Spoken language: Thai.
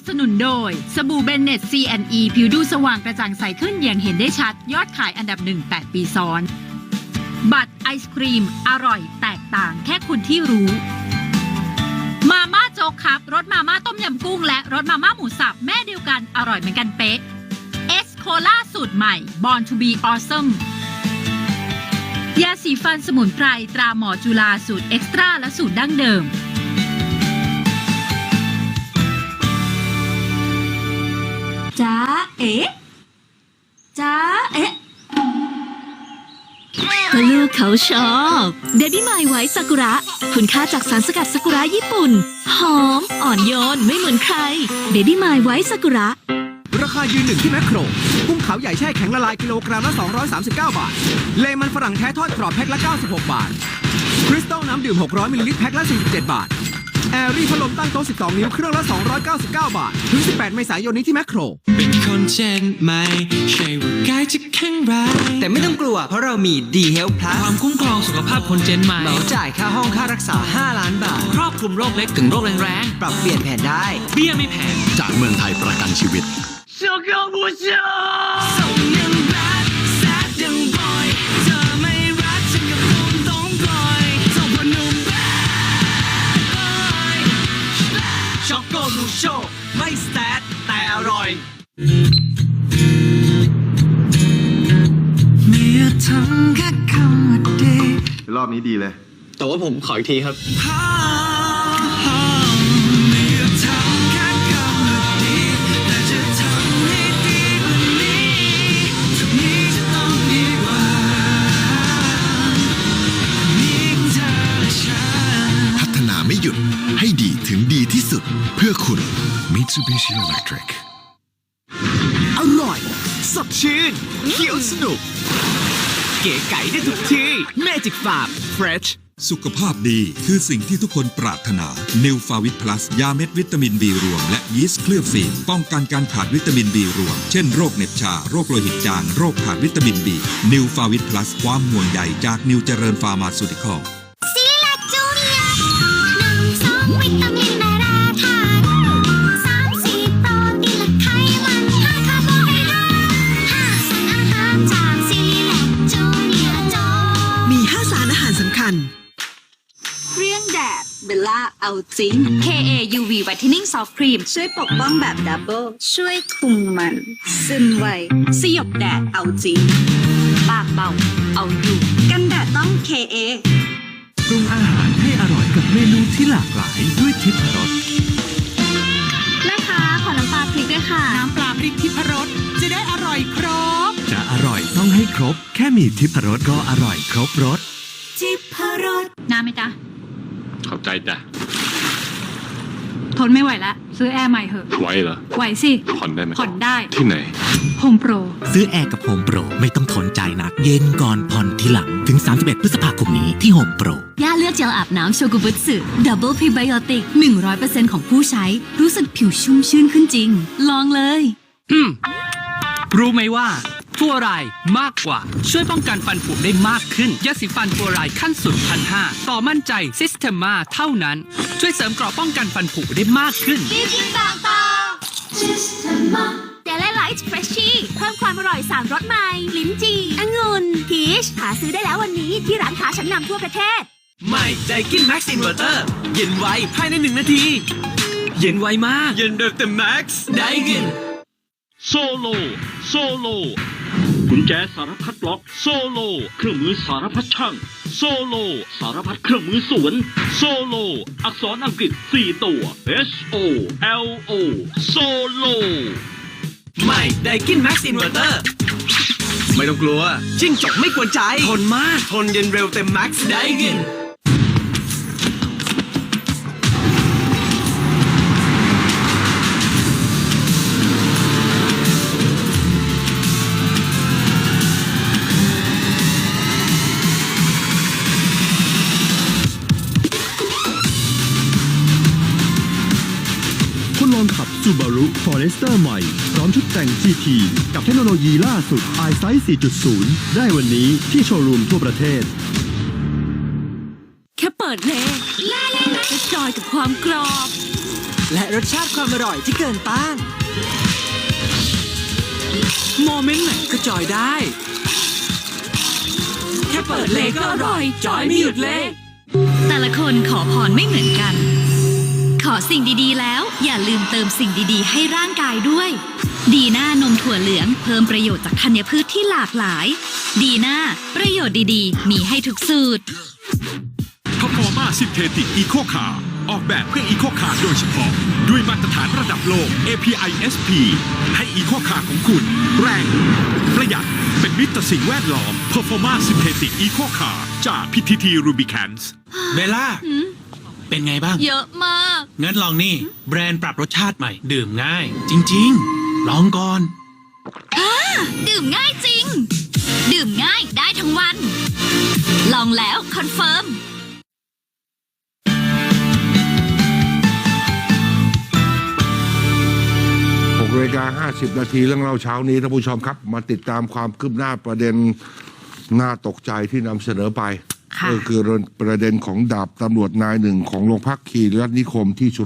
บสนุนโดย สบู่เบนเน็ต C&E ผิวดูสว่างกระจ่างใสขึ้นอย่างเห็นได้ชัด ยอดขายอันดับหนึ่ง8ปีซ้อน บัตรไอศครีม อร่อยแตกต่างแค่คุณที่รู้ มาม่าโจ๊กครับรสมาม่าต้มยำกุ้ง และรสมาม่าหมูสับแม่เดียวกันอร่อยเหมือนกันเป๊ะเอสโคล่าสูตรใหม่ Born to be awesome ยาสีฟันสมุนไพรตราหมอจุฬาสูตรเอ็กซ์ตร้าและสูตรดั้งเดิม จ้าเอ๊ะจ้าเอ๊ะก็ลูกเขาชอบเดบี้ไมไว้ซากุระ คุณค่าจากสารสกัดซากุระญี่ปุ่น หอม อ่อนโยน ไม่เหมือนใครเดบี้ไมไว้ซากุระ ราคายืนหนึ่งที่แมคโคร กุ้งขาวใหญ่แช่แข็งละลายกิโลกรัมละ 239 บาท เลมันฝรั่งแท้ทอดกรอบแพ็คละ 96 บาท คริสตัลน้ำดื่ม 600มิลลิลิตรแพ็คละ 47 บาท แอรี่พัดลมตั้งโต๊ะ 12 นิ้ว เครื่องละ 299 บาท ถึง 18 เมษายนนี้ที่แมคโคร เป็นคนเช่นไม่ใช่ว่ากายจะแข็งแรงแต่ไม่ต้องกลัวเพราะเรามี D Health ค Plus วามคุ้มครองสุขภาพคนเจนใหม่เหมาจ่ายค่าห้องค่ารักษา 5 ล้านบาท ครอบคลุมโรคเล็กถึงโรคแรงปรับเปลี่ยนแผนได้ ๆเบี้ยไม่แพง จากเมืองไทยประกันชีวิต ส่ง ร่อยเมื่อทำแค่คำว่าดีรอบนี้ดีเลย แต่ว่าผมขออีกทีครับ พัฒนาไม่หยุดให้ดีถึงดีที่สุดเพื่อคุณ Mitsubishi Electric อร่อย สดชื่นเขียวสนุก เก๋ไก่ได้ทุกที่ Magic Farm Fresh สุขภาพดีคือสิ่งที่ทุกคนปรารถนา n e w f a v i t Plus ยาเม็ดวิตามิน B รวม และยีสต์เคลือบฟิล์มป้องกันการขาดวิตามิน B รวม เช่นโรคเหน็บชา โรคโลหิตจาง โรคขาดวิตามิน B n e w f a v i t Plus ความห่วงใยจากนิวเจริญฟาร์มาซูติคอล เอาจริง KA UV Whitening Soft Cream ช่วยปกป้องแบบดับเบิลช่วยคุมมัน ซึมไวสยบแดดเอาจริง ปากเบา เอาอยู่ กันแดดต้อง KA ปรุงอาหารให้อร่อยกับเมนูที่หลากหลายด้วยทิพรสแม่ค้าขอน้ำปลาพริกด้วยค่ะ น้ำปลาพริกทิพรสจะได้อร่อยครบ จะอร่อยต้องให้ครบ แค่มีทิพรสก็อร่อยครบรสทิพรสน้ำไหมจ๊ะ เข้าใจจ้ะ ทนไม่ไหวแล้วซื้อแอร์ใหม่เหอะ ไว้เหรอ ไหวสิผ่อนได้ไหมผ่อนได้ที่ไหน โฮมโปร ซื้อแอร์กับโฮมโปรไม่ต้องทนใจหนัก เย็นก่อนผ่อนทีหลัง ถึง 31 พฤษภาคมนี้ที่โฮมโปรย่าเลือกเจลอาบน้ำโชกุบุตสึดับเบิลพรีไบโอติก 100%ของผู้ใช้ รู้สึกผิวชุ่มชื่นขึ้นจริง ลองเลย รู้ไหมว่า ฟัวรายมากกว่า ช่วยป้องกันฟันผุได้มากขึ้นยาสีฟันฟัวรายขั้นสุดพันห้าต่อมั่นใจซิสเ e มาเท่านั้น ช่วยเสริมเกราะป้องกันฟันผุได้มากขึ้น รีบกินต่างต่อเดลไลท์เฟรชชี่เพิ่มความอร่อยสามรสใหม่ ลิ้นจี่องุ่นพีชหาซื้อได้แล้ววันนี้ที่ร้านค้าชั้นนำทั่วประเทศ ใหม่ไดกินแม็กซ์อินเวอร์เตอร์เย็นไวภายในหนึ่งนาที เย็นไวมาก เย็นเด็กแต่แม็กซ์ไดกินโซโลโซโล กุญแจสารพัดล็อกโซโล เครื่องมือสารพัดช่าง โซโล สารพัดเครื่องมือสวน โซโล อักษรอังกฤษ 4 ตัว H O L O โซโลใหม่ไดกินแม็กซ์อินเวอร์เตอร์ไม่ต้องกลัวจิ้งจกไม่กวนใจ ทนมาก ทนเย็นเร็วเต็มแม็กซ์ไดกิน ลองขับ Subaru Forester ใหม่ พร้อมชุดแต่ง GT กับเทคโนโลยีล่าสุด iSight 4.0 ได้วันนี้ที่โชว์รูมทั่วประเทศ แค่เปิดเพลงจะจอยกับความกรอบ และรสชาติความอร่อยที่เกินต้าน โมเมนต์ไหนก็จอยได้ แค่เปิดเลยก็อร่อย จอยไม่หยุดเลย แต่ละคนขอพรไม่เหมือนกันข อสิ่งดีๆแล้ว อย่าลืมเติมสิ่งดีๆ ให้ร่างกายด้วย ดีน่านมถั่วเหลืองเพิ่มประโยชน์จากธัญพืชที่หลากหลาย ดีน่าประโยชน์ดีๆ มีให้ทุกสูตรพฟอร์มาซินเทติกอีโคคาออกแบบเพื่ออีโคคาโดยเฉพาะ ด้วยมาตรฐานระดับโลก API SP ให้อีโคคาของคุณ แรง ประหยัดเป็นมิตรต่อสิ่งแวดล้อม Performa Synthetic Eco Car จาก PTT Rubicans เบลล่า เป็นไงบ้าง เยอะมาก งั้นลองนี่ แบรนด์ปรับรสชาติใหม่ ดื่มง่าย จริง ๆ ลองก่อน ดื่มง่ายจริง ดื่มง่ายได้ทั้งวัน ลองแล้วคอนเฟิร์ม 6นาฬิกา50 นาทีเรื่องเล่าเช้านี้ท่านผู้ชมครับ มาติดตามความคืบหน้าประเด็นน่าตกใจที่นำเสนอไป ค่ะก็คือประเด็นของดาบตำรวจนายหนึ่งของโรงพักคีรัตนิคมที่ชุ